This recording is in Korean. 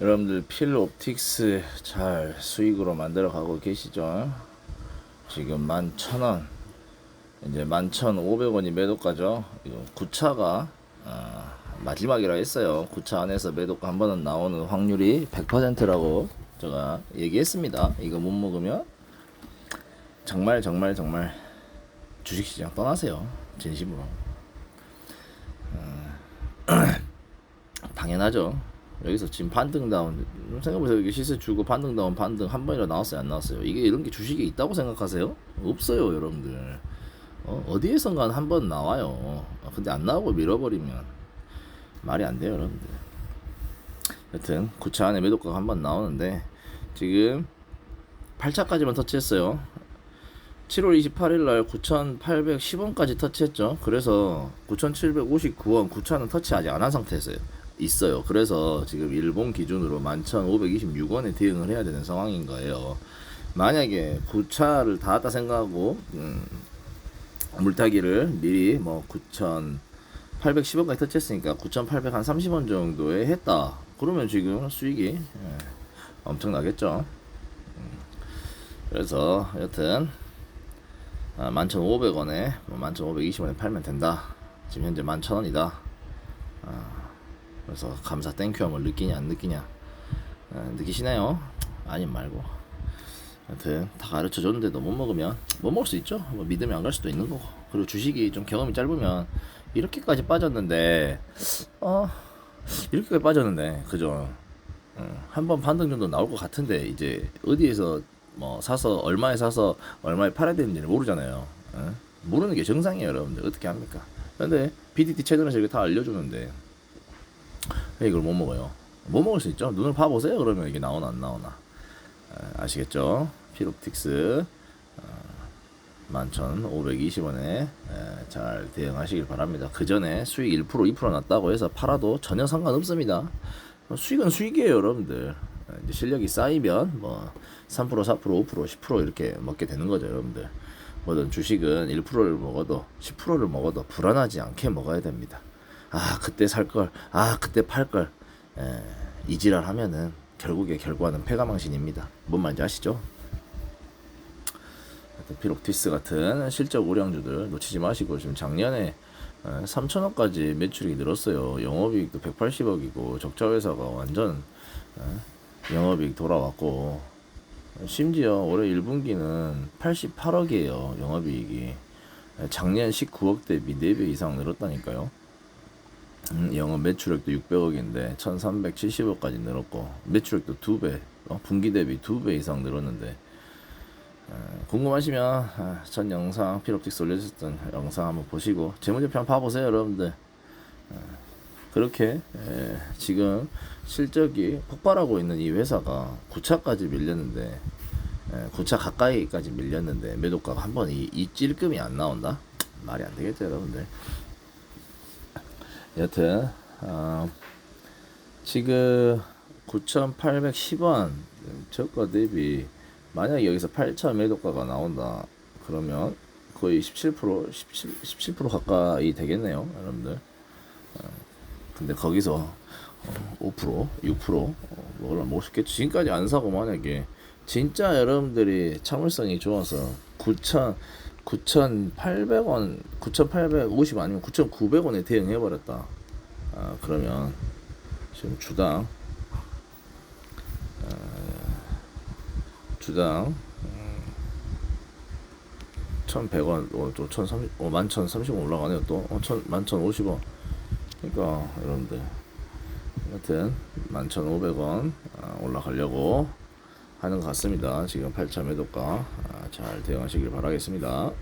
여러분들 필 옵틱스 잘 수익으로 만들어 가고 계시죠? 지금 11,000원 이제 11,500원이 매도가죠. 이거 9차가 아, 마지막이라 했어요. 9차 안에서 매도가 한 번은 나오는 확률이 100%라고 제가 얘기했습니다. 이거 못 먹으면 정말 정말 정말 주식시장 떠나세요. 진심으로. 어, 당연하죠. 여기서 지금 반등 다운 생각해보세요. 이게 시세 주고 반등 다운 반등 한 번이라 나왔어요, 안 나왔어요? 이게 이런 게 주식에 있다고 생각하세요? 없어요, 여러분들. 어, 어디에선가 한번 나와요. 어, 근데 안 나오고 밀어버리면 말이 안 돼요, 여러분들. 여튼 9차 안에 매도가가 한 번 나오는데 지금 8차까지만 터치했어요. 7월 28일 날 9,810원까지 터치했죠. 그래서 9,759원, 9,000원 터치 아직 안 한 상태에서요. 있어요. 그래서 지금 일본 기준으로 11,526원에 대응을 해야 되는 상황인 거예요. 만약에 9차를 닿았다 생각하고 음, 물타기를 미리 뭐 9,810원까지 터치했으니까 9,800한 30원 정도에 했다. 그러면 지금 수익이 예, 엄청나겠죠. 음, 그래서 여튼 아, 11,500원에 11,520원에 팔면 된다. 지금 현재 11,000원이다. 아, 그래서 감사 땡큐 한번 느끼냐 안 느끼냐. 아, 느끼시나요? 아님 말고. 하여튼 다 가르쳐 줬는데도 못 먹으면 못 먹을 수 있죠. 뭐 믿음이 안 갈 수도 있는 거고. 그리고 주식이 좀 경험이 짧으면 이렇게까지 빠졌는데 어 이렇게까지 빠졌는데 그죠? 어, 한번 반등 정도 나올 것 같은데 이제 어디에서 뭐 사서 얼마에 사서 얼마에 팔아야 되는지 를 모르잖아요. 어? 모르는 게 정상이에요 여러분들. 어떻게 합니까? 근데 BDT 채널에서 이렇게 다 알려주는데. 왜 이걸 못 먹어요? 못 먹을 수 있죠. 눈을 봐보세요. 그러면 이게 나오나 안 나오나 아, 아시겠죠? 필옵틱스 11,520원에 잘 대응하시길 바랍니다. 그 전에 수익 1% 2% 났다고 해서 팔아도 전혀 상관없습니다. 수익은 수익이에요, 여러분들. 아, 이제 실력이 쌓이면 뭐 3%, 4%, 5%, 10% 이렇게 먹게 되는 거죠, 여러분들. 뭐든 주식은 1%를 먹어도 10%를 먹어도 불안하지 않게 먹어야 됩니다. 아 그때 살 걸, 아 그때 팔 걸, 에, 이지랄 하면은 결국에 결과는 패가망신입니다. 뭔 말인지 아시죠? 피록티스 같은 실적 우량주들 놓치지 마시고 지금 작년에 3천억까지 매출이 늘었어요. 영업이익도 180억이고 적자 회사가 완전 에, 영업이익 돌아왔고 심지어 올해 1분기는 88억이에요. 영업이익이 작년 19억 대비 4배 이상 늘었다니까요. 음, 영업 매출액도 600억인데 1370억까지 늘었고 매출액도 2배 어, 분기 대비 2배 이상 늘었는데 어, 궁금하시면 아, 전 영상 필옵틱스 올려주셨던 영상 한번 보시고 재무제표 한번 봐보세요 여러분들 어, 그렇게 에, 지금 실적이 폭발하고 있는 이 회사가 9차까지 밀렸는데 에, 9차 가까이까지 밀렸는데 매도가가 한 번 이, 이 찔끔이 안 나온다? 말이 안 되겠죠 여러분들 여튼 어, 지금 9,810원 저가 대비 만약에 여기서 8차 매도가가 나온다 그러면 거의 17% 17, 17% 가까이 되겠네요 여러분들. 어, 근데 거기서 어, 5% 6% 어, 수 있겠죠 지금까지 안 사고 만약에 진짜 여러분들이 참을성이 좋아서 9,000 9,800원, 9,850 아니면 9,900원에 대응해 버렸다. 아, 그러면 지금 주당 아, 주당 1,100원, 어, 또 1,030, 어, 11,030원 올라가네요. 또 어, 1,000, 11,050원. 그러니까 여러분들 여튼 11,500원 아, 올라가려고 하는 것 같습니다. 지금 8차 매도가 아, 잘 대응하시길 바라겠습니다.